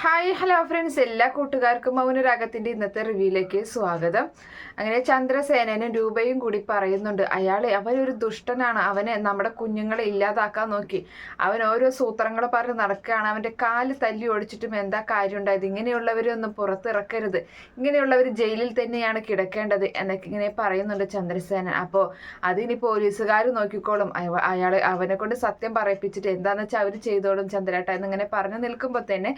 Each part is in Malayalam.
ഹായ് ഹലോ ഫ്രണ്ട്സ് എല്ലാ കൂട്ടുകാർക്കും മൗനരാഗത്തിന്റെ ഇന്നത്തെ റിവ്യൂയിലേക്ക് സ്വാഗതം. അങ്ങനെ ചന്ദ്രസേനനും രൂപയും കൂടി പറയുന്നുണ്ട് അയാൾ അവനൊരു ദുഷ്ടനാണ്. അവനെ നമ്മുടെ കുഞ്ഞുങ്ങളെ ഇല്ലാതാക്കാൻ നോക്കി. അവൻ ഓരോ സൂത്രങ്ങൾ പറഞ്ഞ് നടക്കുകയാണ്. അവന്റെ കാൽ തല്ലി ഒടിച്ചിട്ടും എന്താ കാര്യം ഉണ്ടായത് ഇങ്ങനെയുള്ളവരൊന്നും പുറത്തിറക്കരുത്. ഇങ്ങനെയുള്ളവർ ജയിലിൽ തന്നെയാണ് കിടക്കേണ്ടത് എന്നൊക്കെ ഇങ്ങനെ പറയുന്നുണ്ട് ചന്ദ്രസേനൻ. അപ്പോൾ അതിനി പോലീസുകാർ നോക്കിക്കോളും. അയാൾ അവനെ കൊണ്ട് സത്യം പറയിപ്പിച്ചിട്ട് എന്താണെന്ന് വെച്ചാൽ അവർ ചെയ്തോളും ചന്ദ്രേട്ട എന്നിങ്ങനെ പറഞ്ഞു നിൽക്കുമ്പോൾ തന്നെ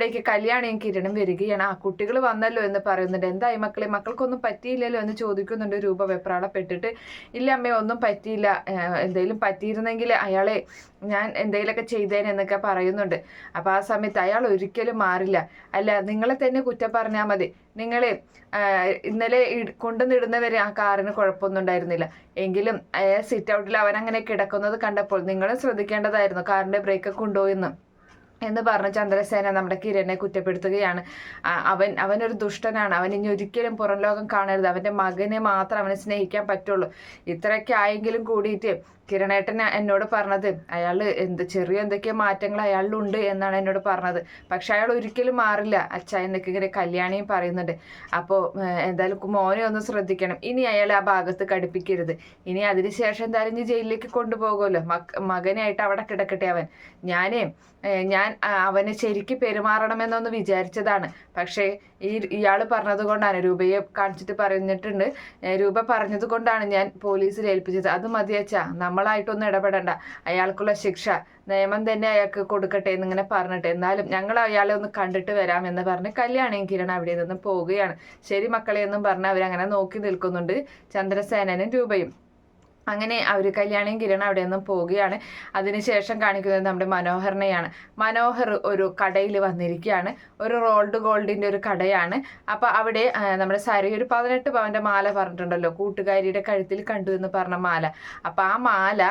അവിടേക്ക് കല്യാണിയും കിരണും വരികയാണ്. ആ കുട്ടികൾ വന്നല്ലോ എന്ന് പറയുന്നുണ്ട്. എന്തായി മക്കളെ? മക്കൾക്കൊന്നും പറ്റിയില്ലല്ലോ എന്ന് ചോദിക്കുന്നുണ്ട് രൂപ വെപ്രാളപ്പെട്ടിട്ട്. ഇല്ല അമ്മേ ഒന്നും പറ്റിയില്ല. എന്തെങ്കിലും പറ്റിയിരുന്നെങ്കിൽ അയാളെ ഞാൻ എന്തെങ്കിലുമൊക്കെ ചെയ്തേനെ എന്നൊക്കെ പറയുന്നുണ്ട്. അപ്പോൾ ആ സമയത്ത് അയാൾ ഒരിക്കലും മാറില്ല. അല്ല നിങ്ങളെ തന്നെ കുറ്റം പറഞ്ഞാൽ മതി. നിങ്ങളെ ഇന്നലെ കൊണ്ടുവന്നിടുന്നവരെ ആ കാറിന് കുഴപ്പമൊന്നും ഉണ്ടായിരുന്നില്ല. എങ്കിലും സിറ്റ് ഔട്ടിൽ അവൻ അങ്ങനെ കിടക്കുന്നത് കണ്ടപ്പോൾ നിങ്ങളും ശ്രദ്ധിക്കേണ്ടതായിരുന്നു. കാറിന്റെ ബ്രേക്കൊക്കെ ഉണ്ടോ എന്ന്. എന്ന് പറഞ്ഞ് ചന്ദ്രസേന നമ്മുടെ കിരണിനെ കുറ്റപ്പെടുത്തുകയാണ്. അവൻ അവനൊരു ദുഷ്ടനാണ്. അവൻ ഇനി ഒരിക്കലും പുറം ലോകം കാണരുത്. അവന്റെ മകനെ മാത്രം അവനെ സ്നേഹിക്കാൻ പറ്റുള്ളൂ. ഇത്രയൊക്കെ ആയെങ്കിലും കൂടിയിട്ട് കിരണേട്ടൻ എന്നോട് പറഞ്ഞത് അയാൾ എന്ത് ചെറിയ എന്തൊക്കെയോ മാറ്റങ്ങൾ അയാളിലുണ്ട് എന്നാണ് എന്നോട് പറഞ്ഞത്. പക്ഷെ അയാൾ ഒരിക്കലും മാറില്ല. അച്ഛ എന്നൊക്കെ ഇങ്ങനെ കല്യാണിയും പറയുന്നുണ്ട്. അപ്പോൾ എന്തായാലും മോനെ ഒന്ന് ശ്രദ്ധിക്കണം. ഇനി അയാൾ ആ ഭാഗത്ത് കടുപ്പിക്കരുത്. ഇനി അതിനുശേഷം എന്തായാലും ഇനി ജയിലിലേക്ക് കൊണ്ടുപോകുമല്ലോ. മകനായിട്ട് അവിടെ കിടക്കട്ടെ അവൻ. ഞാനേ ഞാൻ അവന് ശരിക്ക് പെരുമാറണമെന്നൊന്ന് വിചാരിച്ചതാണ്. പക്ഷേ ഈ ഇയാൾ പറഞ്ഞതുകൊണ്ടാണ് രൂപയെ കാണിച്ചിട്ട് പറഞ്ഞിട്ടുണ്ട്. രൂപ പറഞ്ഞതുകൊണ്ടാണ് ഞാൻ പോലീസിൽ ഏൽപ്പിച്ചത്. അത് മതിയച്ചാ നമ്മളായിട്ടൊന്നും ഇടപെടണ്ട. അയാൾക്കുള്ള ശിക്ഷ നിയമം തന്നെ അയാൾക്ക് കൊടുക്കട്ടെ എന്നിങ്ങനെ പറഞ്ഞിട്ട്. എന്നാലും ഞങ്ങൾ അയാളെ ഒന്ന് കണ്ടിട്ട് വരാം എന്ന് പറഞ്ഞ് കല്യാണിയും കിരൺ അവിടെ നിന്ന് പോവുകയാണ്. ശരി മക്കളെ എന്നും പറഞ്ഞ് അവരങ്ങനെ നോക്കി നിൽക്കുന്നുണ്ട് ചന്ദ്രസേനനും രൂപയും. അങ്ങനെ അവർ കല്യാണിയും കിരൺ അവിടെ നിന്നും പോവുകയാണ്. അതിനുശേഷം കാണിക്കുന്നത് നമ്മുടെ മനോഹരനെയാണ്. മനോഹർ ഒരു കടയിൽ വന്നിരിക്കുകയാണ്. ഒരു റോൾഡ് ഗോൾഡിന്റെ ഒരു കടയാണ്. അപ്പോൾ അവിടെ നമ്മുടെ സരി ഒരു പതിനെട്ട് പവന്റെ മാല പറഞ്ഞിട്ടുണ്ടല്ലോ. കൂട്ടുകാരിയുടെ കഴുത്തിൽ കണ്ടു എന്ന് പറഞ്ഞ മാല. അപ്പോൾ ആ മാല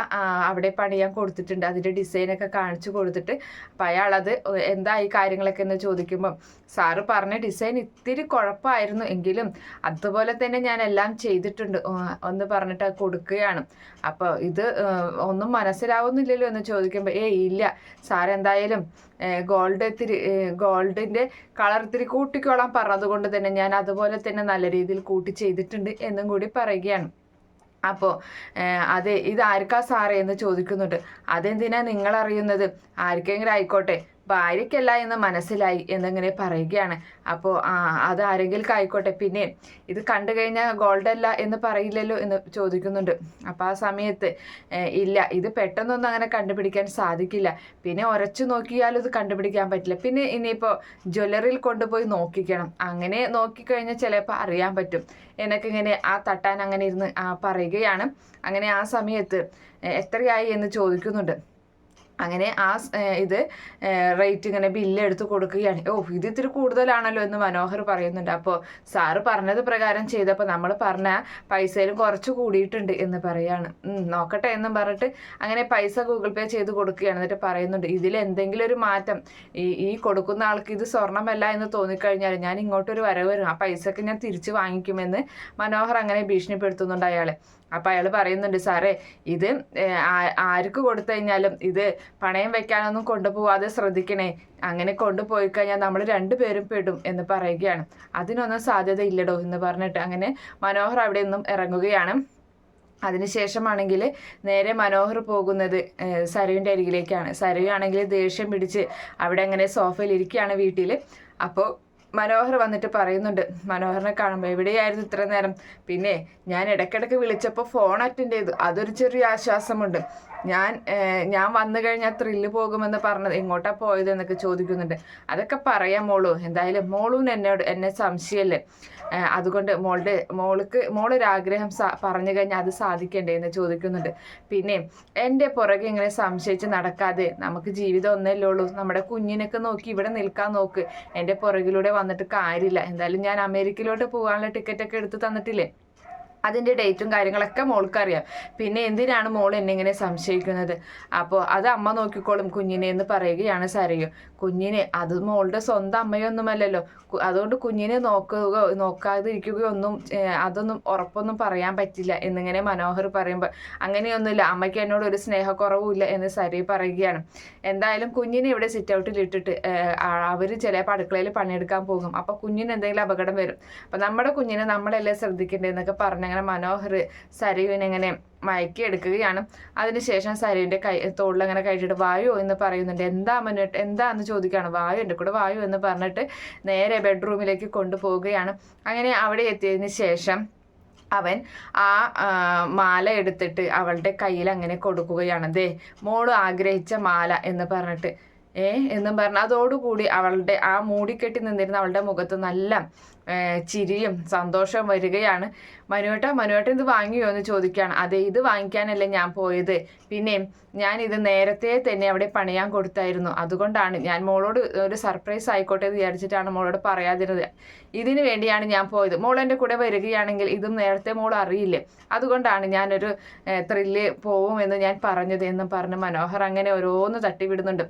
അവിടെ പണിയാൻ കൊടുത്തിട്ടുണ്ട്. അതിന്റെ ഡിസൈനൊക്കെ കാണിച്ചു കൊടുത്തിട്ട്. അപ്പം അയാളത് എന്താ ഈ കാര്യങ്ങളൊക്കെ എന്ന് ചോദിക്കുമ്പം സാറ് പറഞ്ഞ ഡിസൈൻ ഇത്തിരി കുഴപ്പമായിരുന്നു. എങ്കിലും അതുപോലെ തന്നെ ഞാൻ എല്ലാം ചെയ്തിട്ടുണ്ട്. ഒന്ന് പറഞ്ഞിട്ട് കൊടുക്കുകയാണ്. അപ്പോൾ ഇത് ഒന്നും മനസ്സിലാവുന്നില്ലല്ലോ എന്ന് ചോദിക്കുമ്പോൾ ഏ ഇല്ല. സാർ എന്തായാലും ഗോൾഡ് ഇത്തിരി ഗോൾഡിന്റെ കളർ ഇത്തിരി കൂട്ടിക്കോളാൻ പറഞ്ഞതുകൊണ്ട് തന്നെ ഞാൻ അതുപോലെ തന്നെ നല്ല രീതിയിൽ കൂട്ടി ചെയ്തിട്ടുണ്ട് എന്നും കൂടി പറയുകയാണ്. അപ്പോൾ അതെ ഇത് ആർക്കാ സാറേ? എന്ന് ചോദിക്കുന്നുണ്ട്. അതെന്തിനാ നിങ്ങൾ അറിയുന്നത് ആർക്കെങ്കിലും ആയിക്കോട്ടെ. ഭാര്യയ്ക്കല്ല എന്ന് മനസ്സിലായി എന്നിങ്ങനെ പറയുകയാണ്. അപ്പോൾ ആ അത് ആരെങ്കിലും ആയിക്കോട്ടെ. പിന്നെ ഇത് കണ്ടു കഴിഞ്ഞാൽ ഗോൾഡ് അല്ല എന്ന് പറയില്ലല്ലോ എന്ന് ചോദിക്കുന്നുണ്ട്. അപ്പോൾ ആ സമയത്ത് ഇല്ല ഇത് പെട്ടെന്നൊന്നും അങ്ങനെ കണ്ടുപിടിക്കാൻ സാധിക്കില്ല. പിന്നെ ഉരച്ചു നോക്കിയാലും ഇത് കണ്ടുപിടിക്കാൻ പറ്റില്ല. പിന്നെ ഇനിയിപ്പോൾ ജ്വല്ലറിയിൽ കൊണ്ടുപോയി നോക്കിക്കണം. അങ്ങനെ നോക്കിക്കഴിഞ്ഞാൽ ചിലപ്പോൾ അറിയാൻ പറ്റും. എന്നൊക്കെ ഇങ്ങനെ ആ തട്ടാൻ അങ്ങനെ ഇരുന്ന് പറയുകയാണ്. അങ്ങനെ ആ സമയത്ത് എത്രയായി എന്ന് ചോദിക്കുന്നുണ്ട്. അങ്ങനെ ആ ഇത് റേറ്റ് ഇങ്ങനെ ബില്ല് എടുത്ത് കൊടുക്കുകയാണ്. ഓ ഇത് ഇത്തിരി കൂടുതലാണല്ലോ എന്ന് മനോഹർ പറയുന്നുണ്ട്. അപ്പോൾ സാറ് പറഞ്ഞത് പ്രകാരം ചെയ്തപ്പോൾ നമ്മൾ പറഞ്ഞ പൈസയിലും കുറച്ച് കൂടിയിട്ടുണ്ട് എന്ന് പറയാണ്. നോക്കട്ടെ എന്നും പറഞ്ഞിട്ട് അങ്ങനെ പൈസ ഗൂഗിൾ പേ ചെയ്ത് കൊടുക്കുകയാണ്. എന്നിട്ട് പറയുന്നുണ്ട് ഇതിൽ എന്തെങ്കിലും ഒരു മാറ്റം. ഈ ഈ കൊടുക്കുന്ന ആൾക്ക് ഇത് സ്വർണമല്ല എന്ന് തോന്നിക്കഴിഞ്ഞാൽ ഞാൻ ഇങ്ങോട്ടൊരു വരവ് വരും. ആ പൈസക്ക് ഞാൻ തിരിച്ച് വാങ്ങിക്കുമെന്ന് മനോഹർ അങ്ങനെ ഭീഷണിപ്പെടുത്തുന്നുണ്ട് അയാളെ. അപ്പം അയാൾ പറയുന്നുണ്ട് സാറേ ഇത് ആർക്ക് കൊടുത്തു കഴിഞ്ഞാലും ഇത് പണയം വെക്കാനൊന്നും കൊണ്ടുപോവാതെ ശ്രദ്ധിക്കണേ. അങ്ങനെ കൊണ്ടുപോയി കഴിഞ്ഞാൽ നമ്മൾ രണ്ടുപേരും പെടും എന്ന് പറയുകയാണ്. അതിനൊന്നും സാധ്യത ഇല്ലടോ എന്ന് പറഞ്ഞിട്ട് അങ്ങനെ മനോഹർ അവിടെ നിന്നും ഇറങ്ങുകയാണ്. അതിനുശേഷമാണെങ്കിൽ നേരെ മനോഹർ പോകുന്നത് സരുവിന്റെ അരികിലേക്കാണ്. സരു ആണെങ്കിൽ ദേഷ്യം പിടിച്ച് അവിടെ അങ്ങനെ സോഫയിൽ ഇരിക്കുകയാണ് വീട്ടിൽ. അപ്പോൾ മനോഹർ വന്നിട്ട് പറയുന്നുണ്ട് മനോഹറിനെ കാണുമ്പോൾ എവിടെയായിരുന്നു ഇത്ര നേരം? പിന്നെ ഞാൻ ഇടയ്ക്കിടയ്ക്ക് വിളിച്ചപ്പോൾ ഫോൺ അറ്റൻഡ് ചെയ്തു. അതൊരു ചെറിയ ആശ്വാസമുണ്ട്. ഞാൻ ഞാൻ വന്നു കഴിഞ്ഞാൽ ത്രില്ല് പോകുമെന്ന് പറഞ്ഞത് എങ്ങോട്ടാ പോയത് എന്നൊക്കെ ചോദിക്കുന്നുണ്ട്. അതൊക്കെ പറയാം മോളു. എന്തായാലും മോളും എന്നോട് എന്നെ സംശയമല്ലേ അതുകൊണ്ട് മോളുടെ മോൾക്ക് മോളൊരാഗ്രഹം സാ പറഞ്ഞു കഴിഞ്ഞാൽ അത് സാധിക്കണ്ടേ എന്ന് ചോദിക്കുന്നുണ്ട്. പിന്നെ എന്റെ പുറകെ ഇങ്ങനെ സംശയിച്ച് നടക്കാതെ നമുക്ക് ജീവിതം ഒന്നല്ലേ ഉള്ളൂ. നമ്മുടെ കുഞ്ഞിനൊക്കെ നോക്കി ഇവിടെ നിൽക്കാൻ നോക്ക്. എന്റെ പുറകിലൂടെ വന്നിട്ട് കാര്യമില്ല. എന്തായാലും ഞാൻ അമേരിക്കയിലോട്ട് പോകാനുള്ള ടിക്കറ്റൊക്കെ എടുത്ത് തന്നിട്ടില്ലേ? അതിന്റെ ഡേറ്റും കാര്യങ്ങളൊക്കെ മോൾക്ക് അറിയാം പിന്നെ എന്തിനാണ് മോൾ എന്നെ ഇങ്ങനെ സംശയിക്കുന്നത്? അപ്പോൾ അത് അമ്മ നോക്കിക്കോളും കുഞ്ഞിനെ എന്ന് പറയുകയാണ് സരയു. കുഞ്ഞിനെ അത് മോളുടെ സ്വന്തം അമ്മയൊന്നുമല്ലല്ലോ. അതുകൊണ്ട് കുഞ്ഞിനെ നോക്കുക നോക്കാതിരിക്കുകയോ ഒന്നും അതൊന്നും ഉറപ്പൊന്നും പറയാൻ പറ്റില്ല എന്നിങ്ങനെ മനോഹർ പറയുമ്പോൾ. അങ്ങനെയൊന്നുമില്ല അമ്മയ്ക്ക് എന്നോട് ഒരു സ്നേഹക്കുറവുമില്ല എന്ന് സരി പറയുകയാണ്. എന്തായാലും കുഞ്ഞിനെ ഇവിടെ സിറ്റ് ഔട്ടിൽ ഇട്ടിട്ട് അവർ ചിലപ്പോൾ അടുക്കളയിൽ പണിയെടുക്കാൻ പോകും. അപ്പോൾ കുഞ്ഞിന് എന്തെങ്കിലും അപകടം വരും. അപ്പം നമ്മുടെ കുഞ്ഞിനെ നമ്മളല്ലേ ശ്രദ്ധിക്കേണ്ടതെന്നൊക്കെ പറഞ്ഞങ്ങനെ മനോഹർ സരയുവിനെ ഇങ്ങനെ മയക്കി എടുക്കുകയാണ്. അതിനുശേഷം സരയുവിന്റെ കൈ തോളിലങ്ങനെ കഴിച്ചിട്ട് വായു എന്ന് പറയുന്നുണ്ട്. എന്താ മനുട്ട് എന്താ എന്ന് ചോദിക്കുകയാണ്. വായു എന്റെ കൂടെ വായു എന്ന് പറഞ്ഞിട്ട് നേരെ ബെഡ്റൂമിലേക്ക് കൊണ്ടുപോവുകയാണ്. അങ്ങനെ അവിടെ എത്തിയതിന് ശേഷം അവൻ ആ, മാല എടുത്തിട്ട് അവളുടെ കയ്യിൽ അങ്ങനെ കൊടുക്കുകയാണ്. ദേ മോൾ ആഗ്രഹിച്ച മാല എന്ന് പറഞ്ഞിട്ട് ഏ എന്നും പറഞ്ഞ് അതോടുകൂടി അവളുടെ ആ മൂടിക്കെട്ടി നിന്നിരുന്ന അവളുടെ മുഖത്ത് നല്ല ചിരിയും സന്തോഷവും വരികയാണ്. മനുവേട്ട മനുവേട്ട ഇത് വാങ്ങിയോ എന്ന് ചോദിക്കുകയാണ്. അതെ ഇത് വാങ്ങിക്കാനല്ലേ ഞാൻ പോയത്. പിന്നെ ഞാൻ ഇത് നേരത്തെ തന്നെ അവിടെ പണിയാൻ കൊടുത്തായിരുന്നു. അതുകൊണ്ടാണ് ഞാൻ മോളോട് ഒരു സർപ്രൈസ് ആയിക്കോട്ടെ എന്ന് വിചാരിച്ചിട്ടാണ് മോളോട് പറയാതിരുന്നത്. ഇതിനു വേണ്ടിയാണ് ഞാൻ പോയത്. മോൾ എന്റെ കൂടെ വരികയാണെങ്കിൽ ഇതും നേരത്തെ മോൾ അറിയില്ലേ. അതുകൊണ്ടാണ് ഞാനൊരു ത്രില്ല് പോവുമെന്ന് ഞാൻ പറഞ്ഞത് എന്നും പറഞ്ഞ് മനോഹർ അങ്ങനെ ഓരോന്ന് തട്ടിവിടുന്നുണ്ട്.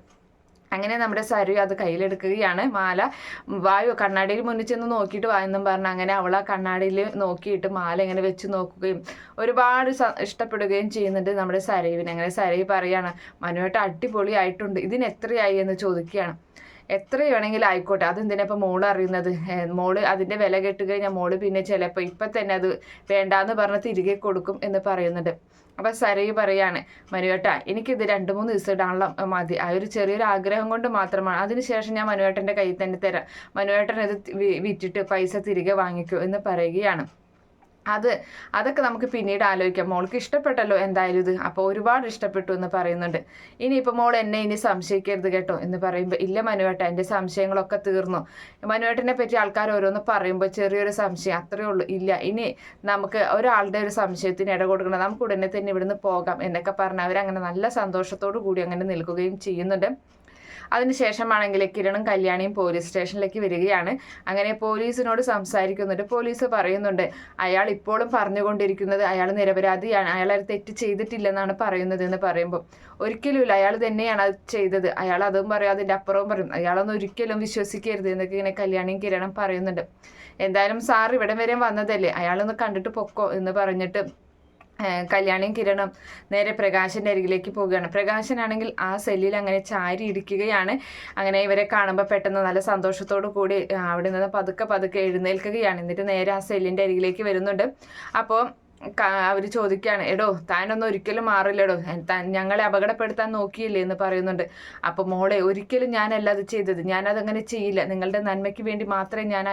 അങ്ങനെ നമ്മുടെ സരു അത് കയ്യിലെടുക്കുകയാണ്. മാല വായു കണ്ണാടിയിൽ മുന്നിൽ ചെന്ന് നോക്കിയിട്ട് വായെന്നും പറഞ്ഞ് അങ്ങനെ അവൾ ആ കണ്ണാടിയിൽ നോക്കിയിട്ട് മാല ഇങ്ങനെ വെച്ച് നോക്കുകയും ഒരുപാട് ഇഷ്ടപ്പെടുകയും ചെയ്യുന്നുണ്ട് നമ്മുടെ സരയുവിനെ. അങ്ങനെ സരയു പറയാണ് മനുവായിട്ട് അടിപൊളിയായിട്ടുണ്ട്. ഇതിന് എത്രയായി? എന്ന് ചോദിക്കുകയാണ്. എത്ര വേണമെങ്കിലും ആയിക്കോട്ടെ. അതെന്തിനാ ഇപ്പൊ മോൾ അറിയുന്നത്? മോൾ അതിന്റെ വില കെട്ട് കഴിഞ്ഞാൽ മോൾ പിന്നെ ചിലപ്പോൾ ഇപ്പം തന്നെ അത് വേണ്ടാന്ന് പറഞ്ഞ് തിരികെ കൊടുക്കും എന്ന് പറയുന്നുണ്ട്. അപ്പം സരയ് പറയാണ് മനുവേട്ട എനിക്കിത് രണ്ട് മൂന്ന് ദിവസം ഇടാനുള്ള മതി. ആ ഒരു ചെറിയൊരു ആഗ്രഹം കൊണ്ട് മാത്രമാണ്. അതിനുശേഷം ഞാൻ മനുവേട്ടന്റെ കയ്യിൽ തന്നെ തരാം. മനുവേട്ടൻ ഇത് വിറ്റിട്ട് പൈസ തിരികെ വാങ്ങിക്കൂ എന്ന് പറയുകയാണ്. അത് അതൊക്കെ നമുക്ക് പിന്നീട് ആലോചിക്കാം. മോൾക്ക് ഇഷ്ടപ്പെട്ടല്ലോ എന്തായാലും ഇത്. അപ്പോൾ ഒരുപാട് ഇഷ്ടപ്പെട്ടു എന്ന് പറയുന്നുണ്ട്. ഇനിയിപ്പോൾ മോൾ എന്നെ ഇനി സംശയിക്കരുത് കേട്ടോ എന്ന് പറയുമ്പോൾ ഇല്ല മനുവേട്ട എന്റെ സംശയങ്ങളൊക്കെ തീർന്നു. മനുവേട്ടനെ പറ്റി ആൾക്കാർ ഓരോന്ന് പറയുമ്പോൾ ചെറിയൊരു സംശയം അത്രയേ ഉള്ളൂ. ഇല്ല ഇനി നമുക്ക് ഒരാളുടെ ഒരു സംശയത്തിന് ഇട കൊടുക്കണം. നമുക്ക് ഉടനെ തന്നെ ഇവിടുന്ന് പോകാം എന്നൊക്കെ പറഞ്ഞ് അവരങ്ങനെ നല്ല സന്തോഷത്തോടു കൂടി അങ്ങനെ നിൽക്കുകയും ചെയ്യുന്നുണ്ട്. അതിനുശേഷമാണെങ്കിൽ കിരണും കല്യാണിയും പോലീസ് സ്റ്റേഷനിലേക്ക് വരികയാണ്. അങ്ങനെ പോലീസിനോട് സംസാരിക്കുന്നുണ്ട്. പോലീസ് പറയുന്നുണ്ട് അയാൾ ഇപ്പോഴും പറഞ്ഞുകൊണ്ടിരിക്കുന്നത് അയാൾ നിരപരാധിയാണ്. അയാൾ അത് തെറ്റ് ചെയ്തിട്ടില്ലെന്നാണ് പറയുന്നത് എന്ന് പറയുമ്പോൾ ഒരിക്കലുമില്ല അയാൾ തന്നെയാണ് അത് ചെയ്തത്. അയാൾ അതും പറയും അതിന്റെ അപ്പുറവും പറയും. അയാളൊന്നും ഒരിക്കലും വിശ്വസിക്കരുത് എന്നൊക്കെ ഇങ്ങനെ കല്യാണിയും കിരണം പറയുന്നുണ്ട്. എന്തായാലും സാർ ഇവിടം വരെ വന്നതല്ലേ? അയാളൊന്ന് കണ്ടിട്ട് പൊക്കോ എന്ന് പറഞ്ഞിട്ട് കല്യാണിയും കിരണും നേരെ പ്രകാശന്റെ അരികിലേക്ക് പോവുകയാണ്. പ്രകാശനാണെങ്കിൽ ആ സെല്ലിൽ അങ്ങനെ ചാരി ഇരിക്കുകയാണ്. അങ്ങനെ ഇവരെ കാണുമ്പോൾ പെട്ടെന്ന് നല്ല സന്തോഷത്തോടു കൂടി അവിടെ നിന്ന് പതുക്കെ പതുക്കെ എഴുന്നേൽക്കുകയാണ്. എന്നിട്ട് നേരെ ആ സെല്ലിന്റെ അരികിലേക്ക് വരുന്നുണ്ട്. അപ്പോൾ അവർ ചോദിക്കുകയാണ് എടോ താനൊന്നും ഒരിക്കലും മാറില്ലടോ. ഞങ്ങളെ അപകടപ്പെടുത്താൻ നോക്കിയില്ലേ? എന്ന് പറയുന്നുണ്ട്. അപ്പോൾ മോളെ ഒരിക്കലും ഞാനല്ല അത് ചെയ്തത്. ഞാനതങ്ങനെ ചെയ്യില്ല. നിങ്ങളുടെ നന്മയ്ക്ക് വേണ്ടി മാത്രമേ ഞാൻ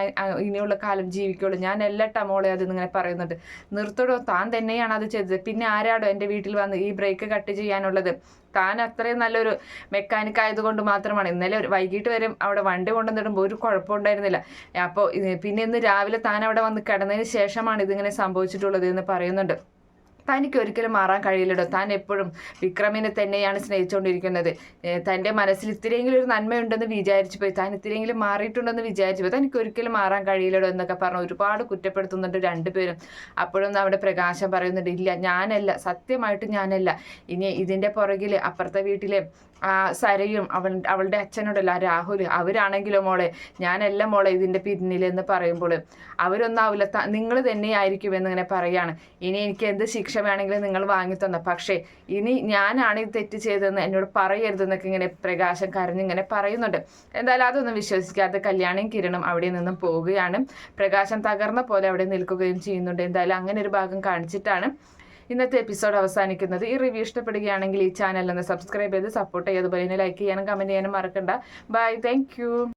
ഇനിയുള്ള കാലം ജീവിക്കുള്ളൂ. ഞാനല്ലട്ടാ മോളെ അത് ഇങ്ങനെ പറയുന്നുണ്ട് നിർത്തടോ താൻ തന്നെയാണ് അത് ചെയ്തത്. പിന്നെ ആരാടോ എന്റെ വീട്ടിൽ വന്ന് ഈ ബ്രേക്ക് കട്ട് ചെയ്യാനുള്ളത്? താൻ അത്രയും നല്ലൊരു മെക്കാനിക് ആയതുകൊണ്ട് മാത്രമാണ്. ഇന്നലെ ഒരു വൈകിട്ട് വരെ അവിടെ വണ്ടി കൊണ്ടുവന്നിടുമ്പോൾ ഒരു കുഴപ്പമുണ്ടായിരുന്നില്ല. അപ്പോൾ പിന്നെ ഇന്ന് രാവിലെ താൻ അവിടെ വന്ന് കിടന്നതിന് ശേഷമാണ് ഇതിങ്ങനെ സംഭവിച്ചിട്ടുള്ളത് എന്ന് പറയുന്നുണ്ട്. തനിക്ക് ഒരിക്കലും മാറാൻ കഴിയില്ലടോ. താൻ എപ്പോഴും വിക്രമിനെ തന്നെയാണ് സ്നേഹിച്ചുകൊണ്ടിരിക്കുന്നത് തന്റെ മനസ്സിൽ ഇത്രയെങ്കിലും ഒരു നന്മയുണ്ടെന്ന് വിചാരിച്ചു പോയി. താൻ ഇത്രയെങ്കിലും മാറിയിട്ടുണ്ടെന്ന് വിചാരിച്ചു പോയി. തനിക്ക് ഒരിക്കലും മാറാൻ കഴിയില്ലടോ എന്നൊക്കെ പറഞ്ഞു ഒരുപാട് കുറ്റപ്പെടുത്തുന്നുണ്ട് രണ്ടുപേരും. അപ്പോഴും നമ്മുടെ പ്രകാശം പറയുന്നുണ്ട് ഇല്ല ഞാനല്ല. സത്യമായിട്ട് ഞാനല്ല. ഇനി ഇതിന്റെ പുറകിൽ അപ്പുറത്തെ വീട്ടിലെ സരയും അവൾ അവളുടെ അച്ഛനോടല്ല രാഹുൽ അവരാണെങ്കിലോ മോളെ ഞാനല്ല മോളെ ഇതിന്റെ പിന്നിലെന്ന് പറയുമ്പോൾ അവരൊന്നാവില്ല നിങ്ങൾ തന്നെയായിരിക്കും എന്നിങ്ങനെ പറയാണ്. ഇനി എനിക്ക് എന്ത് ശിക്ഷ വേണമെങ്കിലും നിങ്ങൾ വാങ്ങി തന്ന പക്ഷേ ഇനി ഞാനാണ് ഇത് തെറ്റ് ചെയ്തതെന്ന് എന്നോട് പറയരുതെന്നൊക്കെ ഇങ്ങനെ പ്രകാശം കരഞ്ഞിങ്ങനെ പറയുന്നുണ്ട്. എന്തായാലും അതൊന്നും വിശ്വസിക്കാതെ കല്യാണിയും കിരണും അവിടെ നിന്നും പോവുകയാണ്. പ്രകാശം തകർന്ന പോലെ അവിടെ നിൽക്കുകയും ചെയ്യുന്നുണ്ട്. എന്തായാലും അങ്ങനെ ഒരു ഭാഗം കാണിച്ചിട്ടാണ് ഇന്നത്തെ എപ്പിസോഡ് അവസാനിക്കുന്നത്. ഈ റിവ്യൂ ഇഷ്ടപ്പെടുകയാണെങ്കിൽ ഈ ചാനൽ ഒന്ന് സബ്സ്ക്രൈബ് ചെയ്ത് സപ്പോർട്ട് ചെയ്യുക. അതുപോലെ തന്നെ ലൈക്ക് ചെയ്യാനും കമന്റ് ചെയ്യാനും മറക്കണ്ട. Bye thank